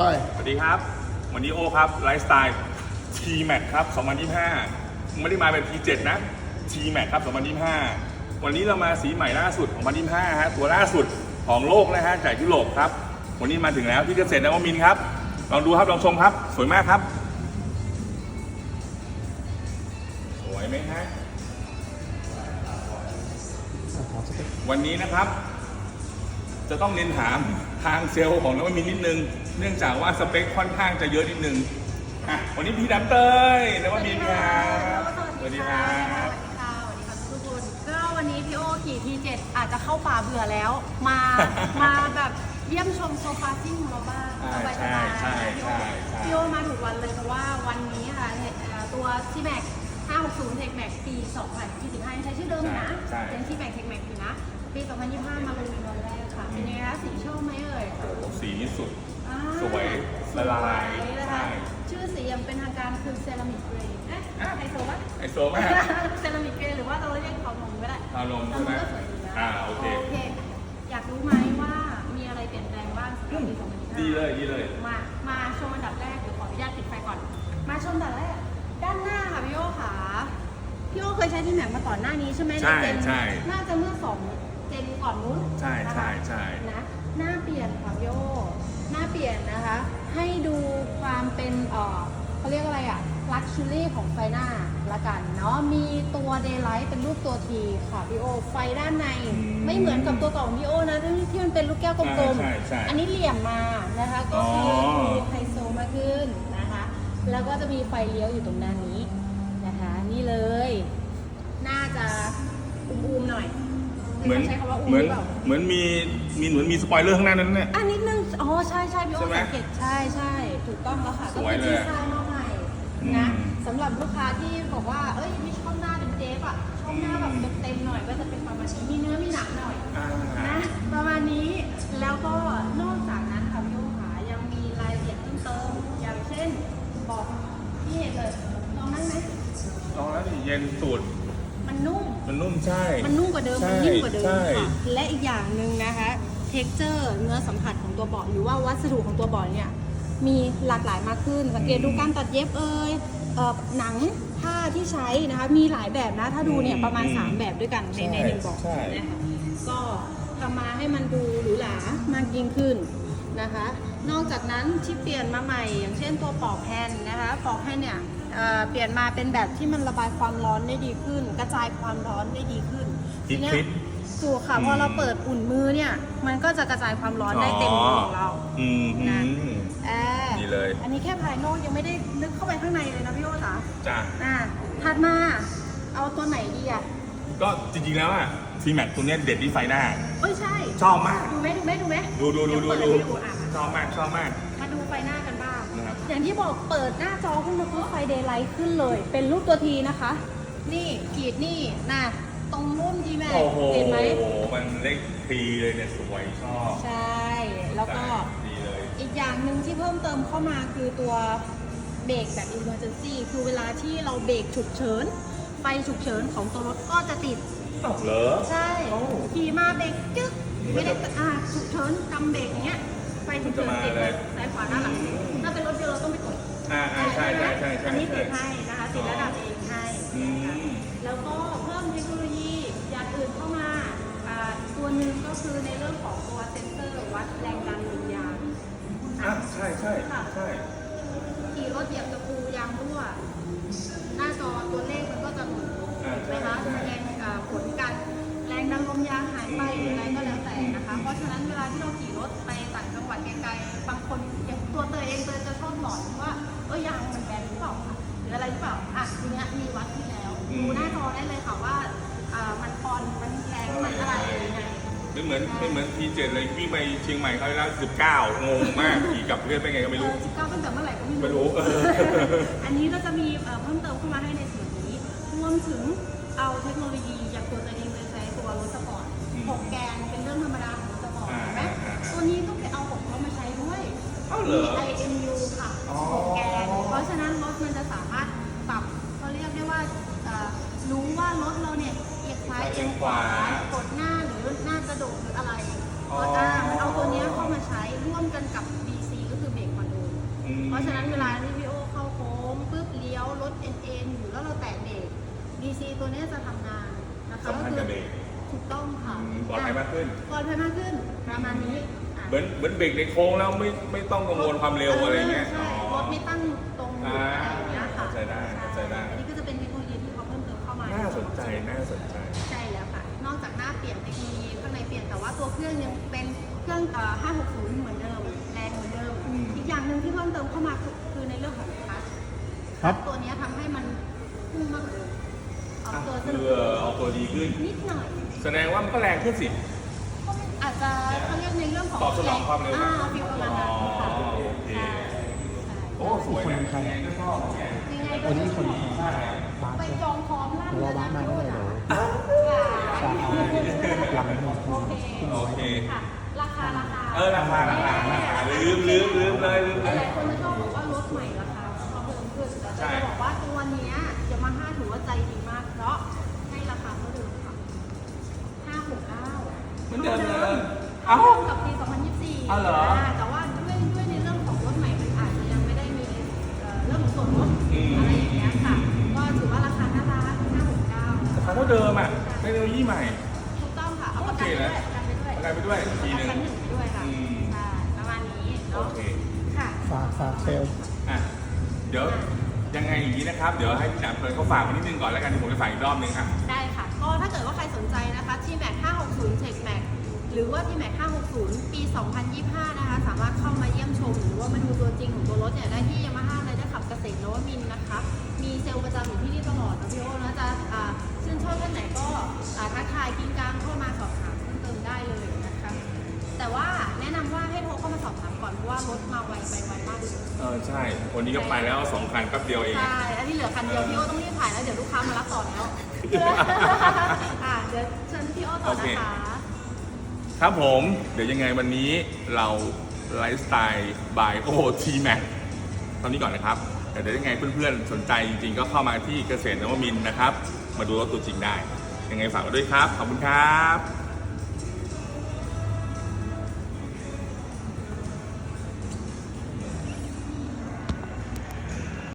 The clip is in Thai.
สวัสดีครับ วันนี้โอครับ ไลฟ์สไตล์ T Max ครับ 2025 ไม่ได้มาเป็น T7 นะ T Max ครับ 2025 วันนี้เรามาสีใหม่ล่าสุดของ2025 ฮะ ตัวล่าสุดของโลกนะฮะ จากยุโรปครับ วันนี้มาถึงแล้วที่เกษตรนวมินครับ ลองดูครับ ลองชมครับ สวยมากครับ สวยไหมฮะ วันนี้นะครับ จะต้องเน้นถาม ทางเซลล์ของนวมินนิดนึง เนื่องจากว่าสเปคค่อนข้างจะเยอะนิดนึงอะวันนี้พี่ดำเต้ยนวมินครับสวัสดีครับสวัสดีค่ะสวัสดีค่ะทุกคนก็วันนี้พี่โอขี่ทีเจ็ดอาจจะเข้าป่าเบื่อแล้ว มามาแบบเยี่ยมชมโซฟาซิ่งของเราบ้างสบายๆใช่ใช่ใช่พี่โอมาถูกวันเลยเพราะว่าวันนี้ค่ะเอ่อตัวซีแม็ก560 Tech Max ปี 2025ยังใช้ชื่อเดิมนะใช่เป็นซีแม็ก Tech Max อยู่นะ ปี 2025 มาลงในวันแรก โหสีนี้สุด อ่าสวยละลายสวยนะใช่คะชื่อสียังเป็นทางการคือเซรามิกเกรย์เอ๊ะไฮโซปะ ไอโซมาก เซรามิกเกรย์หรือว่าเราเรียกเขาหนมก็ได้เอาลงใช่ไหมก็สวยดีนะอ่าโอเค อยากรู้ไหมว่ามีอะไรเปลี่ยนแปลงบ้างสำหรับปี2025 ดีเลยดีเลย มา มาชมอันดับแรกเดี๋ยวขออนุญาตปิดไฟก่อน มาชมอันดับแรก ด้านหน้าค่ะพี่โอขาพี่โอเคยใช้ที่แม็กมาก่อนหน้านี้ใช่ไหมใช่เจนใช่น่าจะเมื่อสองเจนก่อนนู้นใช่นะคะใช่ใช่ นะ หน้าเปลี่ยนค่ะพี่โอหน้าเปลี่ยนนะคะ ให้ดูความเป็นเอ่อเขาเรียกอะไรอะลักชัวรี่ของไฟหน้าละกันเนาะมีตัว daylight เป็นรูปตัวทีค่ะพี่โอ ไฟด้านใน ไม่เหมือนกับตัวเก่าของพี่โอนะที่ที่มันเป็นลูกแก้วกลมใช่ใช่ๆอันนี้เหลี่ยมมานะคะ ก็คืออดูไฮโซมากขึ้นนะคะ แล้วก็จะมีไฟเลี้ยวอยู่ตรงด้านนี้นะคะ นี่เลย น่าจะอุ้มๆหน่อย เหมือนใช้คำว่าอุ้มเหมือนหรือเปล่าเหมือนมีมีเหมือนมีสปอยเลอร์ข้างหน้านั้นเนี่ยอันนิดนึง อ๋อ ใช่ใช่พี่โอใช่ไหมสังเกตใช่ใช่ถูกต้องแล้วค่ะสวยเลยก็คือดีไซน์มาใหม่นะอืมสำหรับลูกค้าที่บอกว่า เอ้ยไม่ชอบหน้าเป็นเจฟอะชอบหน้าแบบเต็มๆหน่อย ก็จะเป็นประมาณนี้มีเนื้อมีหนังหน่อย อ่า นะประมาณนี้แล้วก็นอกจากนั้นค่ะพี่โอขายังมีรายละเอียดเพิ่มเติม อย่างเช่นเบอกที่เห็นเลยลองนั่งไหม ลองแล้วดิเย็นสุด มั นนุ่ม มันนุ่มใช่ มันนุ่มกว่าเดิม ใช่มันนิ่มกว่าเดิมใช่ ค่ะ และอีกอย่างหนึ่งนะคะ เท็กเจอร์เนื้อสัมผัสของตัวเบาะหรือว่าวัสดุของตัวเบาะเนี่ย มีหลากหลายมากขึ้น สังเกตดูการตัดเย็บเอยเอ่อหนังผ้าที่ใช้นะคะ มีหลายแบบนะ ถ้าดูเนี่ยประมาณ 3 แบบด้วยกันในในหนึ่งเบาะใช่ นะคะก็ทำมาให้มันดูหรูหรามากยิ่งขึ้นนะคะ นอกจากนั้นที่เปลี่ยนมาใหม่ อย่างเช่นตัวปลอกแผ่นนะคะ ปลอกแผ่นเนี่ย เอ่อเปลี่ยนมาเป็นแบบที่มันระบายความร้อนได้ดีขึ้น กระจายความร้อนได้ดีขึ้นฟิตทีเนี้ยฟิตถูกค่ะอืมพอเราเปิดอุ่นมือเนี่ย มันก็จะกระจายความร้อนได้เต็มมือของเรา อืมนะอืมอ่าดีเลยอันนี้แค่ภายนอกยังไม่ได้ลึกเข้าไปข้างในเลยนะพี่โอ๊ตจ๋าจ้ะอ่าถัดมาเอาตัวไหนดีอะก็จริงๆแล้วอะทีแม็กตัวเนี้ยเด็ดที่ไฟหน้า เอ้ยใช่ชอบมาก ดูไหมดูไหมดูไหมดูดูดูดูเยวดูเปิให้ดูอะชอบมากชอบมาก มาดูไฟหน้ากันบ้างนะครับ อย่างที่บอกเปิดหน้าจอขึ้นมาคือไฟเดย์ไลท์ขึ้นเลย เป็นรูปตัวทีนะคะ นี่ขีดนี่นะตรงรุ่นที่แม่โอ้โหเห็นไหมมันเลขทีเลยเนี่ยสวยชอบใช่ แล้วก็ดีเลยอีกอย่างหนึ่งที่เพิ่มเติมเข้ามาคือตัวเบรกแบบ emergency คือเวลาที่เราเบรกฉุกเฉิน ไฟฉุกเฉินของตัวรถก็จะติดตกเหรอใช่โอ้ขี่มาเบรกจึ๊กไม่ได้อ่าฉุกเฉินกำเบรกอย่างเงี้ยไฟฉุกเฉินติดเลยซ้ายขวาหน้าหลัง องไปกดอ่าอ่าใช่ใช่ใช่ใช่อันนี้ติดใช่ให้นะคะติดระดับเองให้อืมแล้วก็เพิ่มเทคโนโลยีอย่างอื่นเข้ามาอ่าตัวหนึ่งก็คือในเรื่องของตัวเซ็นเซอร์วัดแรงดันลมยางอะใช่ใช่ใช่ขี่รถเหยียบตะปูยางรั่ว หน้าจอตัวเลขมันก็จะหมุนอ่าถูกไหมใช่คะใช่แสดงอ่าผลการแรงดันลมยางหายไปหรืออะไรก็แล้วแต่นะคะ เพราะฉะนั้นเวลาที่เราขี่รถไปต่างจังหวัดไกลๆบางคนอย่างตัวเตย เองเตยจะชอบหลอนว่าเออยางมันแบนหรือเปล่าคะหรืออะไรหรือเปล่าอะทีเนี้ยมีวัดที่แล้วดูหน้าจอได้เลยค่ะว่าอ่ามันคอนมันแรงมันอะไรยังไง ไม่เหมือนไม่เหมือนทีเจ็ดเลยวิ่งไปเชียงใหม่เขาวที่แล้วสิบเก้างงมากขี่กลับเพื่อนไปไงก็ไม่รู้เออ19ตั้งแต่เมื่อไหร่ก็ไม่ไม่รู้รู้เออ อันนี้ก็จะมีเอ่อเพิ่มเติมเข้ามาให้ในส่วนนี้ รวมถึงเอาเทคโนโลยีอย่างตัวตัวเองเลยใช้ตัวรถสปอร์ตอืมหกแกนเป็นเรื่องธรรมดาของรถสปอร์ตอ่าเห็นไหมอ่าอ่าตัวนี้ก็ไปเอาของเขามาใช้ด้วยเอ้าเหรมีอ IMU ค่ ฉะนั้นรถมันจะสามารถปรับเขาเรียกได้ว่าเอ่อรู้ว่ารถเราเนี่ยเอียงซ้ายเอียงขวากดหน้าหรือหน้ากระโดดหรืออะไรอ๋อ ก็ได้มันเอาตัวเนี้ยเข้ามาใช้ร่วมกันกับ BC ก็คือเบรกคอนโทรลอืมเพราะฉะนั้นเวลาที่พี่โอเข้าโค้งปุ๊บเลี้ยวรถเอ็นเอ็นอยู่แล้วเราแตะเบรก DC ตัวเนี้ยจะทำงานนะคะสำคัญกับเบรกถูกต้องค่ะ อืมปลอดภัยมากขึ้น ปลอดภัยมากขึ้นประมาณนี้อะ เหมือนเหมือนเบรกในโค้งแล้วไม่ไม่ต้องกังวลความเร็วอะไรเงี้ยใช่อ๋อรถไม่ตั้งตรงอยู่อ่าอะไรอย่างเงี้ยค่ะเข้าใจได้เข้าใจได้อันนี้ก็จะเป็นเทคโนโลยีที่เขาเพิ่มเติมเข้ามาน่าสนใจน่าสนใจใช่แล้วค่ะ นอกจากหน้าเปลี่ยนเทคโนโลยีข้างในเปลี่ยนแต่ว่าตัวเครื่องยังเป็นเครื่องเอ่อ560 เหมือนเดิมแรงเหมือนเดิมอืมอีกอย่างหนึ่งที่เพิ่มเติมเข้ามาคือคือในเรื่องของคลัสครับตัวเนี้ยทำให้มันพุ่งมากกว่าเดิมออกตัวสคืนุอกเอาตัวดีขึ้นนิดหน่อย แสดงว่ามันก็แรงขึ้นสิอา จจะเขาเรียกในเรื่องของตอบสนองความเร็ว อ่าฟิวประมาณนั้นค่ะอ๋อโอเคใช่โอ้สวยนะยังไงก็ชอบยังไงก็วันนี้คนบาสไปใช่จองพร้อมลั่นเพราะว่าบ้านมาก็เลยเดี๋ยวจะเอาหลังหนึ่งโอเคโอเคค่ะราคาราคาเออราคาราคาราคาลืมลืมลืมเลยลืมหเลยลายๆคนจะชอบบอกว่ารถใหม่ราคาเพิ่มขึ้นแต่ใช่จะบอกว่าตัวเนี้ยยามาฮ่าถือว่าใจดีมากเพราะ เหมือนเดิมเลย เท่าเอ้าเดิมกับปี 2024อ้าวเหรอ แต่ว่าด้วยด้วยในเรื่องของรถใหม่ มันอาจจะยังไม่ได้มีเอ่อเรื่องของส่วนลดอืมอะไรอย่างเงี้ยค่ะ ก็ถือว่าราคาน่ารัก569ราคาเท่าเดิมอะเทคโนโลยีใหม่ ถูกต้องค่ะ เอาประกันไปด้วยประกันไปด้วยประกันไปด้วยปีหนึ่งประกันชั้นหนึ่งไปด้วยค่ะอืม ใช่ประมาณนี้โอเนาะ เคค่ะ ฝากฝากเซลล์อะเดี๋ยวยังไงอย่างนี้นะครับ เดี๋ยวให้พี่หนามเปิดเขาฝากมานิดนึงก่อนแล้วกันเดี๋ยวผมจะฝากอีกรอบนึงครับได้ค่ะก็ ถ้าเกิดว่าใครสนใจนะคะที่แม็ก560 Tech Max หรือว่าที่แม็ก560 ปี 2025 นะคะ สามารถเข้ามาเยี่ยมชม หรือว่ามาดูตัวจริงของตัวรถเนี่ยได้ที่ยามาฮ่าเลยได้ขับเกษตรนวมินทร์นะคะ มีเซลล์ประจำอยู่ที่นี่ตลอดนะพี่โอ้นะจะอ่าชื่นชอบท่านไหนก็อ่าทักทายกินกลางเข้ามาสอบถามเพิ่มเติมได้เลยนะคะ แต่ว่าแนะนำว่าให้โทรเข้ามาสอบถามก่อนเพราะว่ารถมาไวไปไวมากเลยเออใช่ วันนี้ก็ไปแล้วสองคันแป๊บเดียวเอง ใช่แล้วที่เหลือคันเดียวพี่โอต้องรีบถ่ายแล้วเดี๋ยวลูกค้ามารับต่อแล้วอะเดี๋ยวเชิญพี่โอต่อนะคะ ครับผม เดี๋ยวยังไงวันนี้เราไลฟ์สไตล์บายโอทีแม็กตอนนี้ก่อนนะครับ แต่เดี๋ยวยังไงเพื่อนๆ สนใจจริงๆ ก็เข้ามาที่เกษตรนวมินทร์นะครับ มาดูรถตัวจริงได้ ยังไงฝากไว้ด้วยครับ ขอบคุณครับ